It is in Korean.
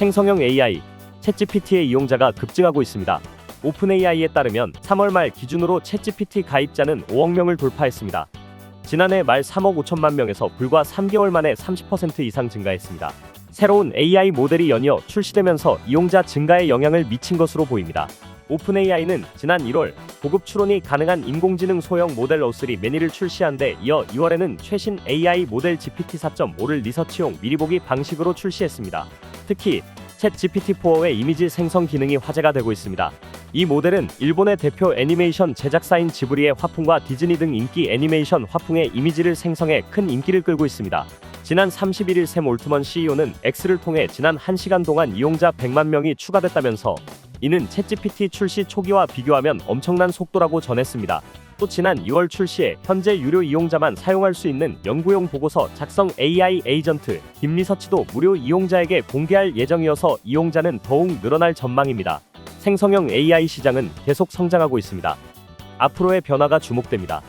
생성형 AI, 챗GPT의 이용자가 급증하고 있습니다. 오픈 AI에 따르면 3월 말 기준으로 챗GPT 가입자는 5억 명을 돌파했습니다. 지난해 말 3억 5천만 명에서 불과 3개월 만에 30% 이상 증가했습니다. 새로운 AI 모델이 연이어 출시되면서 이용자 증가에 영향을 미친 것으로 보입니다. 오픈 AI는 지난 1월 고급 추론이 가능한 인공지능 소형 모델 O3 매니를 출시한 데 이어 2월에는 최신 AI 모델 GPT 4.5를 리서치용 미리 보기 방식으로 출시했습니다. 특히 챗 GPT-4의 이미지 생성 기능이 화제가 되고 있습니다. 이 모델은 일본의 대표 애니메이션 제작사인 지브리의 화풍과 디즈니 등 인기 애니메이션 화풍의 이미지를 생성해 큰 인기를 끌고 있습니다. 지난 31일 샘 올트먼 CEO는 X를 통해 지난 1시간 동안 이용자 100만 명이 추가됐다면서 이는 챗GPT 출시 초기와 비교하면 엄청난 속도라고 전했습니다. 또 지난 2월 출시에 현재 유료 이용자만 사용할 수 있는 연구용 보고서 작성 AI 에이전트 딥리서치도 무료 이용자에게 공개할 예정이어서 이용자는 더욱 늘어날 전망입니다. 생성형 AI 시장은 계속 성장하고 있습니다. 앞으로의 변화가 주목됩니다.